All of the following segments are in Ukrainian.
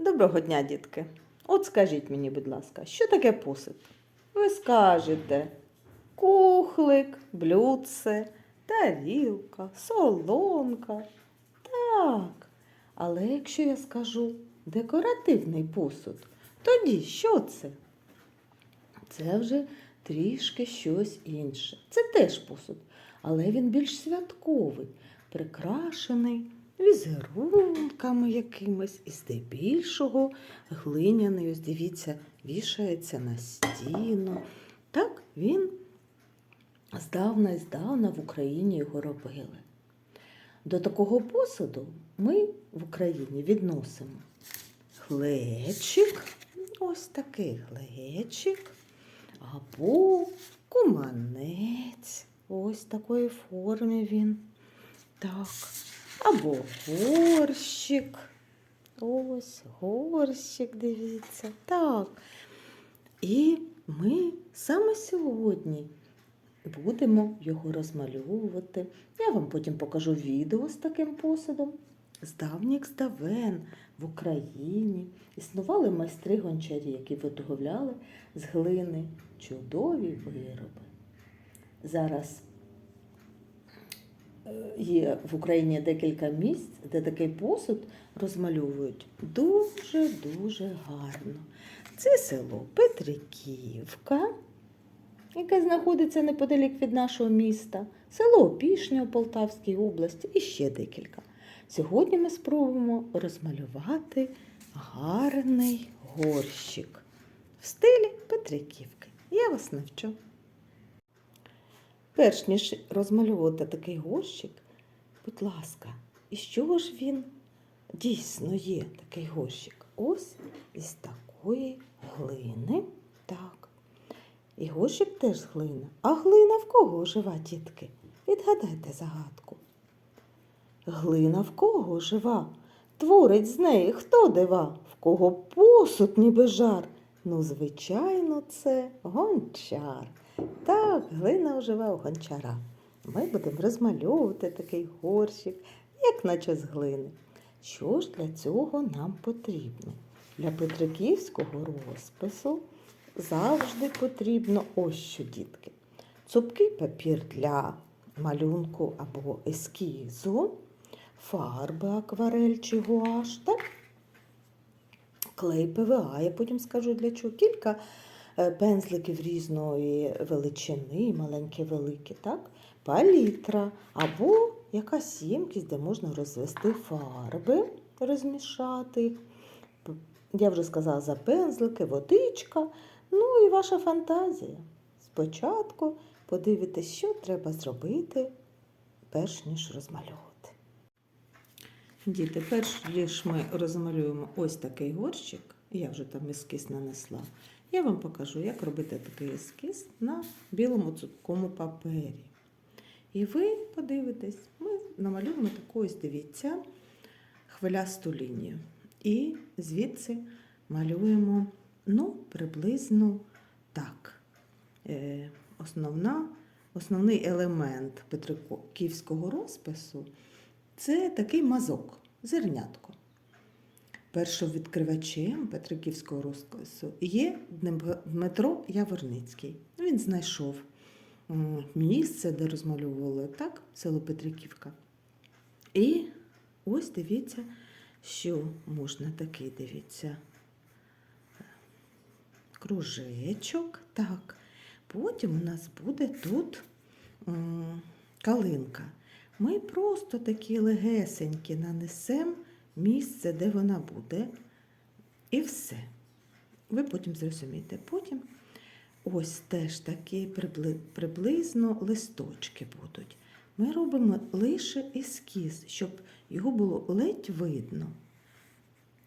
Доброго дня, дітки. От скажіть мені, будь ласка, що таке посуд? Ви скажете кухлик, блюдце, тарілка, солонка. Так. Але якщо я скажу декоративний посуд, тоді що це? Це вже трішки щось інше. Це теж посуд, але він більш святковий, прикрашений візерунками якимись і здебільшого глиняний, ось дивіться, вішається на стіну. Так він здавна і здавна в Україні його робили. До такого посуду ми в Україні відносимо глечик, ось такий глечик, або куманець, ось такої формі він. Так. Або горщик. Ось горщик, дивіться. Так. І ми саме сьогодні будемо його розмальовувати. Я вам потім покажу відео з таким посудом. З давніх здавен в Україні існували майстри гончарі, які виготовляли з глини чудові вироби. Зараз є в Україні декілька місць, де такий посуд розмальовують дуже-дуже гарно. Це село Петриківка, яке знаходиться неподалік від нашого міста, село Опішня у Полтавській області і ще декілька. Сьогодні ми спробуємо розмалювати гарний горщик в стилі Петриківки. Я вас навчу. Перш ніж розмалювати такий горщик, будь ласка, із чого ж він дійсно є такий горщик? Ось із такої глини. Так. І горщик теж з глини. А глина в кого жива, дітки? Відгадайте загадку. Глина в кого жива? Творить з неї хто дива? В кого посуд ніби жар? Ну, звичайно, це гончар. Так, глина оживе у гончара. Ми будемо розмальовувати такий горщик, як наче з глини. Що ж для цього нам потрібно? Для петриківського розпису завжди потрібно ось що, дітки. Цупкий папір для малюнку або ескізу, фарби акварель чи гуаш, клей ПВА, я потім скажу для чого. Кілька пензликів різної величини, маленькі, великі, так? палітра або якась ємкість, де можна розвести фарби, розмішати. Я вже сказала за пензлики, водичка, ну і ваша фантазія. Спочатку подивитесь, що треба зробити, перш ніж розмальовувати. Діти, перш ніж ми розмалюємо ось такий горщик, я вже там ескіз нанесла, я вам покажу, як робити такий ескіз на білому цупкому папері. І ви подивитесь, ми намалюємо таку ось, дивіться, хвилясту лінію. І звідси малюємо ну, приблизно так. Е, основна, основний елемент петриківського розпису це такий мазок, зернятко. Першовідкривачем Петриківського розпису є Дмитро Яворницький. Він знайшов місце, де розмальовували так, село Петриківка. І ось дивіться, що можна такий, дивіться, кружечок. Так. Потім у нас буде тут калинка. Ми просто такі легесенькі нанесемо місце, де вона буде, і все. Ви потім зрозумієте. Потім ось теж такі прибли- приблизно листочки будуть. Ми робимо лише ескіз, щоб його було ледь видно.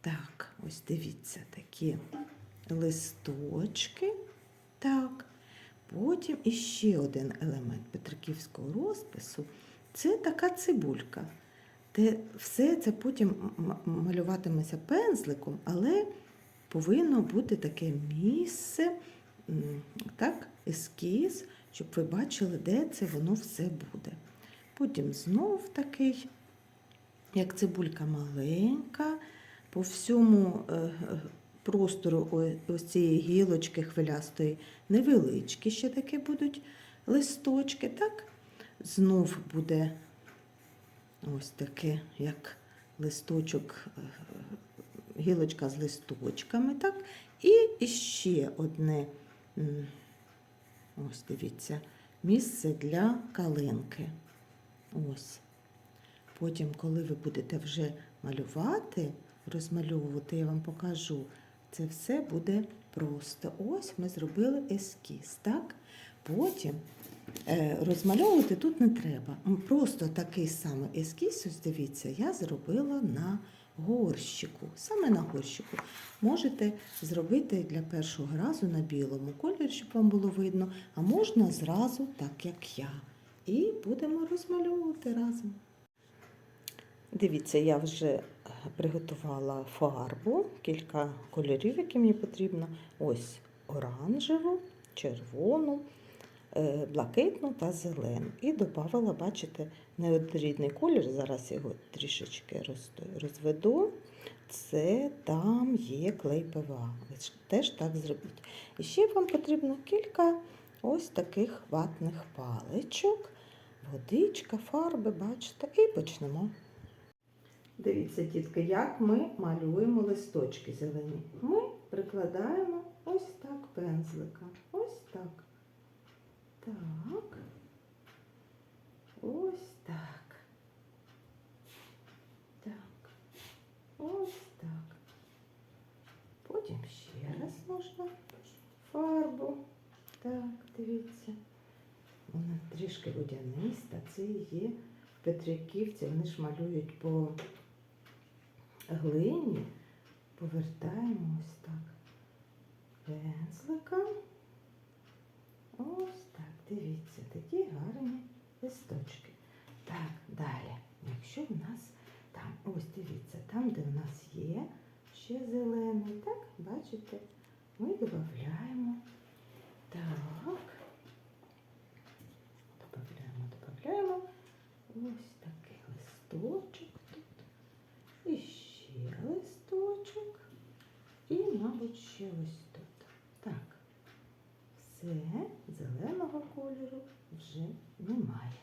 Так, ось дивіться, такі листочки. Так. Потім іще один елемент петриківського розпису це така цибулька. Те, все це потім малюватиметься пензликом, але повинно бути таке місце, так, ескіз, щоб ви бачили, де це воно все буде. Потім знов такий, як цибулька маленька, по всьому е, е, простору ось цієї гілочки хвилястої невеличкі ще такі будуть листочки, так? Знов буде ось таке, як листочок, е, гілочка з листочками, так? І ще одне, ось дивіться, місце для калинки. Ось. Потім, коли ви будете вже малювати, розмальовувати, я вам покажу, це все буде просто. Ось ми зробили ескіз, так? Потім розмальовувати тут не треба. Просто такий самий ескіз, ось дивіться, я зробила на горщику. Саме на горщику. Можете зробити для першого разу на білому кольорі, щоб вам було видно, а можна зразу так, як я. І будемо розмальовувати разом. Дивіться, я вже е, приготувала фарбу, кілька кольорів, які мені потрібно. Ось оранжеву, червону, е, блакитну та зелену. І додавала, бачите, неоднорідний колір. Зараз його трішечки розведу. Це там є клей ПВА. Ви теж так зробіть. І ще вам потрібно кілька ось таких ватних паличок, водичка, фарби, бачите, і почнемо. Дивіться, дітки, як ми малюємо листочки зелені. Ми прикладаємо ось так пензлика. Ось так. Так. Ось так. Так. Ось так. Потім ще раз можна фарбу. Так, дивіться. Вона трішки водяниста. Це є Петриківці. Вони ж малюють по глині. Повертаємо ось так. Пензлика. Ось так, дивіться, такі гарні листочки. Так, далі. Якщо в нас там, ось дивіться, там, де в нас є ще зелений, так, бачите, ми додаємо. Так. Додаємо, додаємо. Ось такий листочок тут. І ще листочок. І, мабуть, ще ось. Все, зеленого кольору вже немає.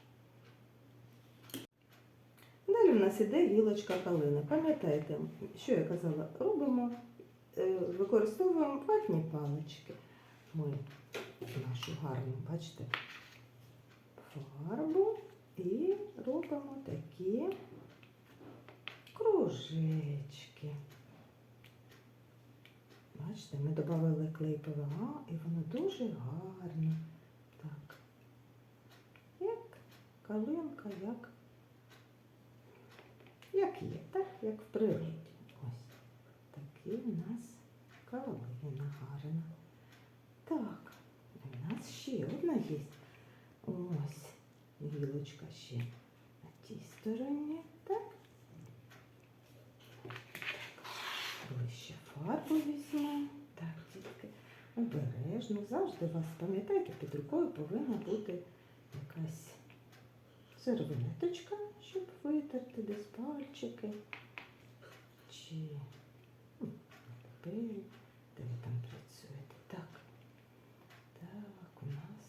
Далі в нас іде гілочка калини. Пам'ятаєте, що я казала? Робимо, е, використовуємо ватні палички. Ми нашу гарну, бачите, фарбу і робимо такі кружечки. Бачите, ми додали клей ПВА і воно дуже гарно. Так. Як калинка, як, як є, так, як в природі. Ось. Такий у нас калина гарна. Так, у нас ще одна є. Ось гілочка ще на тій стороні. Так. Фарбу візьмемо. Так, тільки обережно. Завжди вас, пам'ятайте, під рукою повинна бути якась серветочка, щоб витерти десь пальчики. Чи папері, де ви там працюєте. Так. Так, у нас.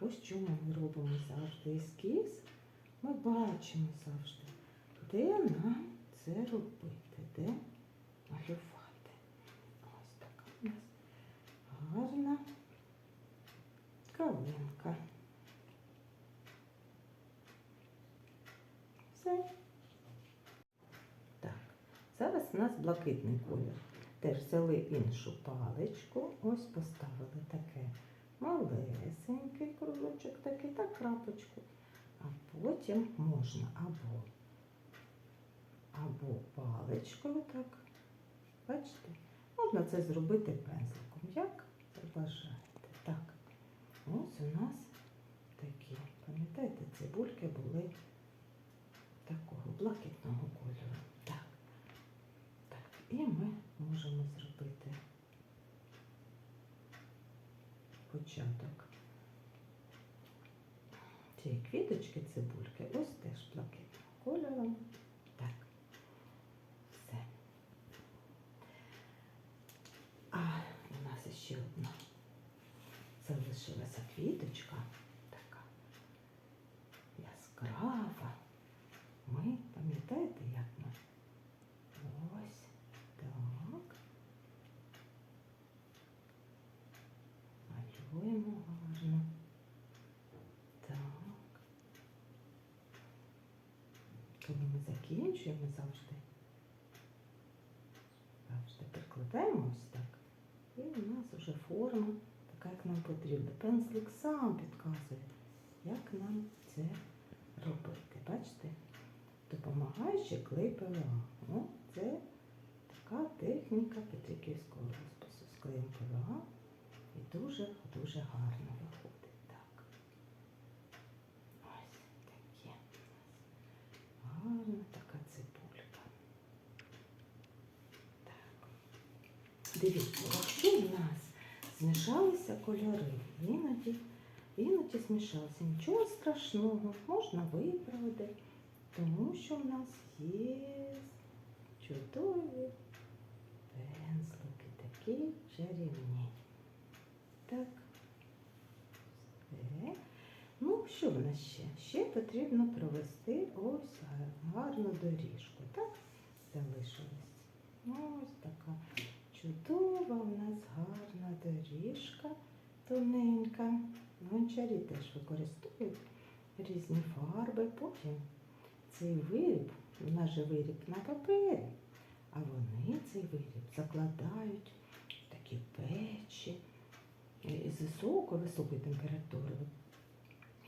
Ось чому ми робимо завжди ескіз. Ми бачимо завжди, де нам це робити, де малювати. Ось така у нас гарна калинка. Все. Так, зараз у нас блакитний колір. Теж взяли іншу паличку, ось поставили таке малесенький кружочок, такий, так крапочку. А потім можна або або паличкою, так. Бачите? Можна це зробити пензликом, як бажаєте. Так. Ось у нас такі, пам'ятаєте, цибульки були такого блакитного кольору. Так. Так. І ми можемо зробити початок цієї квіточки цибульки. Ось теж блакитного кольору. Так. Ще одна. Залишилася квіточка така яскрава. Ми, пам'ятаєте, як ми? Ось так. Малюємо гарно. Так. Коли ми закінчуємо завжди, завжди прикладаємо ось так. І у нас вже форма така, як нам потрібно. Пензлик сам підказує, як нам це робити. Бачите? Допомагаючи клей ПВА. О, це така техніка Петриківського розпису з клеєм ПВА. І дуже-дуже гарно виходить. Так. Ось таке. Гарна така цибулька. Так. Дивіться, якщо в нас змішалися кольори, іноді, іноді змішалися. Нічого страшного, можна виправити, тому що в нас є чудові пензлики, такі чарівні. Так. Ну, що в нас ще? Ще потрібно провести ось гарну доріжку. Так? Залишилось. Ось така чудова у нас гарна доріжка тоненька. Гончарі теж використовують різні фарби. Потім цей виріб, у нас же виріб на папері, а вони цей виріб закладають в такі печі е, з високою-високою температурою.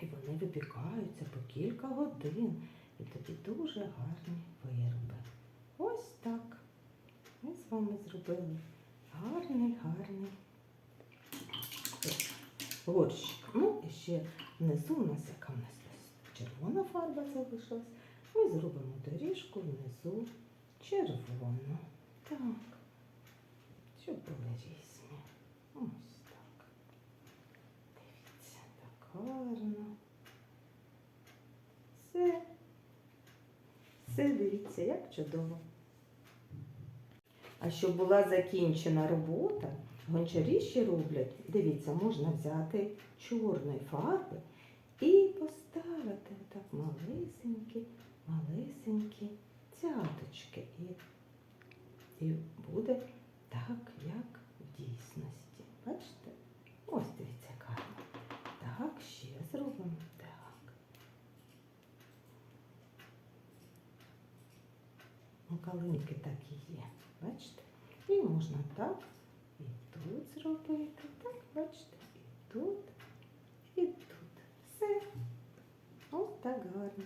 І вони випікаються по кілька годин. І тоді дуже гарні вироби. Ось так. Ми з вами зробили гарний, гарний горщик. Ну і ще внизу у нас яка в нас червона фарба залишилась. Ми зробимо доріжку внизу червону. Так. Щоб були різні. Ось так. Дивіться, так гарно. Все. Все, дивіться, як чудово. А щоб була закінчена робота, гончарі ще роблять, дивіться, можна взяти чорної фарби і поставити отак малесенькі, малесенькі цяточки. І, і буде так, як в дійсності. Бачите? Ось дивіться, гарно. Так, ще зробимо. Так. Ну, калинки так і є. Бачите? І можна так і тут зробити. Так, бачите, і тут, і тут. Все. Ось так гарно.